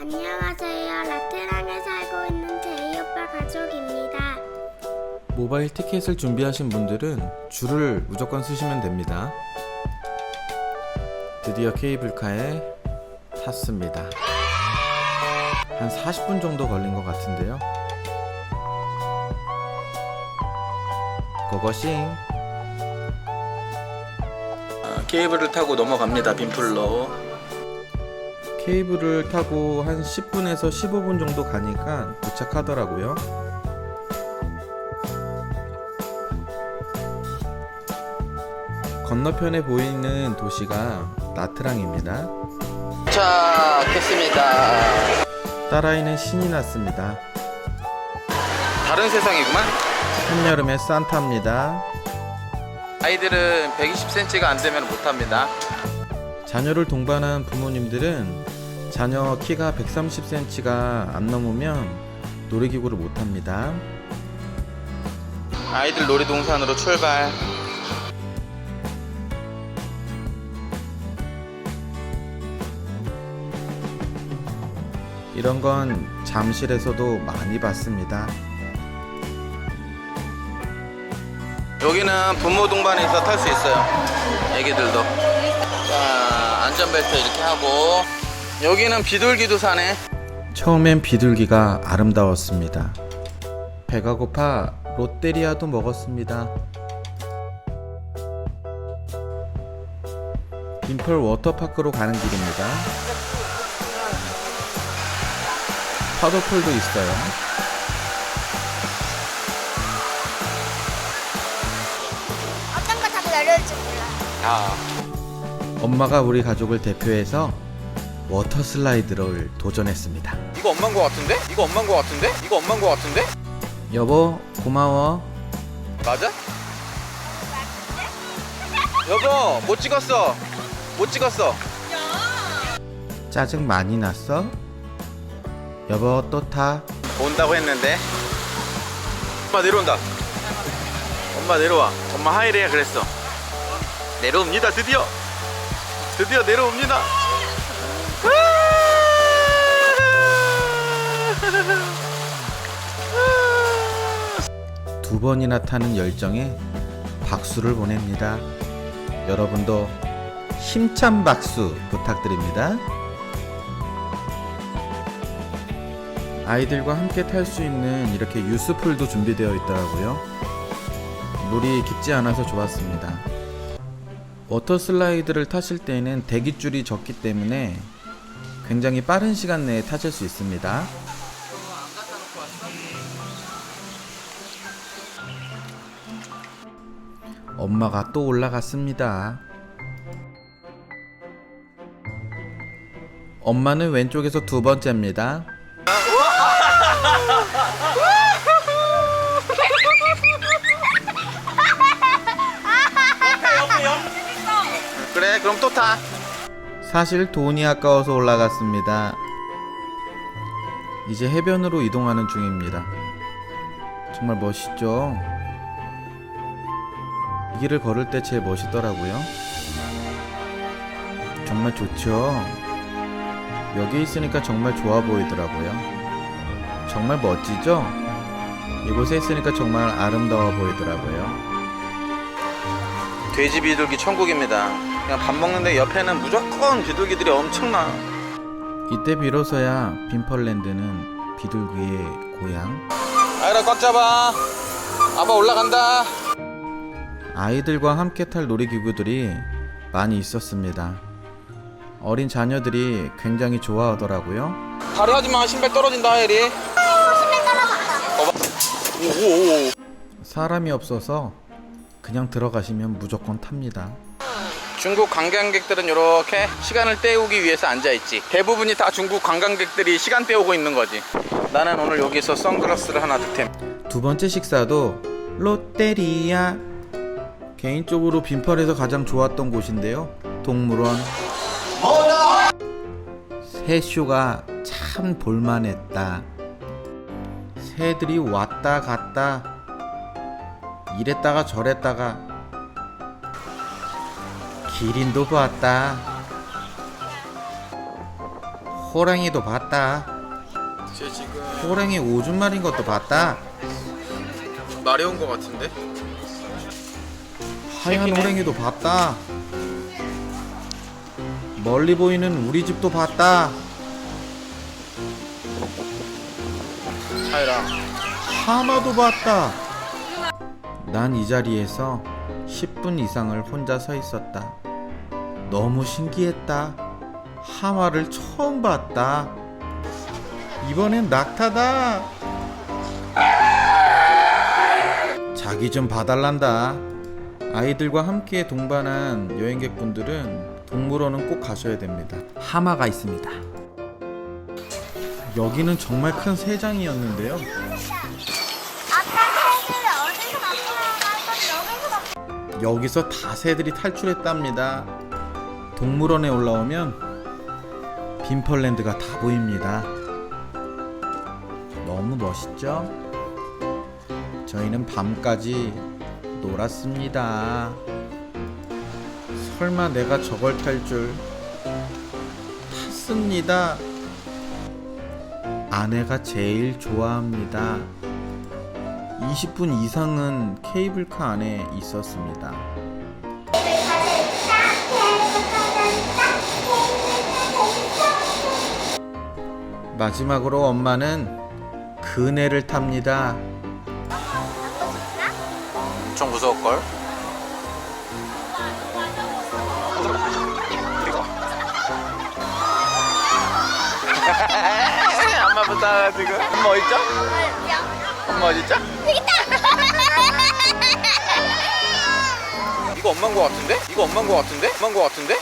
안녕하세요. 라테랑에 살고 있는 제이 오빠 가족입니다. 모바일 티켓을 준비하신 분들은 줄을 무조건 쓰시면 됩니다. 드디어 케이블카에 탔습니다. 한 40분 정도 걸린 것 같은데요. 고고싱. 아, 케이블을 타고 넘어갑니다. 빈풀로. 케이블을 타고 한 10분에서 15분 정도 가니까 도착하더라고요. 건너편에 보이는 도시가 나트랑입니다. 도착했습니다. 딸아이는 신이 났습니다. 다른 세상이구만. 한여름의 산타입니다. 아이들은 120cm가 안 되면 못합니다. 자녀를 동반한 부모님들은 자녀 키가 130cm가 안 넘으면 놀이기구를 못 탑니다. 아이들 놀이동산으로 출발. 이런 건 잠실에서도 많이 봤습니다. 여기는 부모 동반해서 탈 수 있어요. 애기들도. 자, 안전벨트 이렇게 하고. 여기는 비둘기도 사네. 처음엔 비둘기가 아름다웠습니다. 배가 고파 롯데리아도 먹었습니다. 빈펄 워터파크로 가는 길입니다. 파도풀도 있어요. 어떤 거 타고 내려올지 몰라. 아, 엄마가 우리 가족을 대표해서 워터 슬라이드를 도전했습니다. 이거 엄마인 거 같은데? 이거 엄마인 거 같은데? 이거 엄마인 거 같은데? 여보, 고마워. 맞아? 여보, 못 찍었어. 못 찍었어. 짜증 많이 났어? 여보, 또 타. 온다고 했는데 엄마 내려온다 엄마 내려와 엄마 하이래야 그랬어 내려옵니다 드디어 드디어 내려옵니다 두 번이나 타는 열정에 박수를 보냅니다. 여러분도 힘찬 박수 부탁드립니다. 아이들과 함께 탈 수 있는 이렇게 유스풀도 준비되어 있더라고요. 물이 깊지 않아서 좋았습니다. 워터 슬라이드를 타실 때는 대기줄이 적기 때문에 굉장히 빠른 시간 내에 타실 수 있습니다. 엄마가 또 올라갔습니다. 엄마는 왼쪽에서 두 번째입니다. 그래 그럼 또 타 사실 돈이 아까워서 올라갔습니다. 이제 해변으로 이동하는 중입니다. 정말 멋있죠? 이 길을 걸을 때 제일 멋있더라고요. 정말 좋죠? 여기 있으니까 정말 좋아 보이더라고요. 정말 멋지죠? 이곳에 있으니까 정말 아름다워 보이더라고요. 돼지 비둘기 천국입니다 그냥 밥 먹는데 옆에는 무조건 비둘기들이 엄청나 이때 비로소야 빈펄랜드는 비둘기의 고향, 아이라 꽉 잡아 아빠 올라간다 아이들과 함께 탈 놀이기구들이 많이 있었습니다. 어린 자녀들이 굉장히 좋아하더라고요. 다리 하지 마 신발 떨어진다 하이리 신발 떨어졌다 사람이 없어서 그냥 들어가시면 무조건 탑니다. 중국 관광객들은 이렇게 시간을 때우기 위해서 앉아 있지. 대부분이 다 중국 관광객들이 시간 때우고 있는 거지. 나는 오늘 여기서 선글라스를 하나 득템. 두 번째 식사도 롯데리아. 개인적으로 빈펄에서 가장 좋았던 곳인데요. 동물원. 새 쇼가 참 볼만했다. 새들이 왔다 갔다 이랬다가 저랬다가 기린도 봤다. 호랑이도 봤다. 호랑이 오줌 마린 것도 봤다. 마려운 거 같은데? 하얀. 호랑이도 봤다. 멀리 보이는 우리 집도 봤다. 차이라 하마도 봤다. 난 이 자리에서 10분 이상을 혼자 서 있었다. 너무 신기했다. 하마를 처음 봤다. 이번엔 낙타다. 자기 좀 봐달란다. 아이들과 함께 동반한 여행객분들은 동물원은 꼭 가셔야 됩니다. 하마가 있습니다. 여기는 정말 큰 새장이었는데요. 여기서 다 새들이 탈출했답니다. 동물원에 올라오면 빈펄랜드가 다 보입니다. 너무 멋있죠? 저희는 밤까지 놀았습니다. 설마 내가 저걸 탈 줄 탔습니다. 아내가 제일 좋아합니다. 20분 이상은 케이블카 안에 있었습니다. 마지막으로 엄마는 그네를 탑니다. 엄청 무서울걸? 엄마 부탁 지금 엄마 어딨죠? 엄마 어딨죠? 이거 엄마인 거 같은데? 이거 엄마인 거 같은데? 엄마인 거 같은데?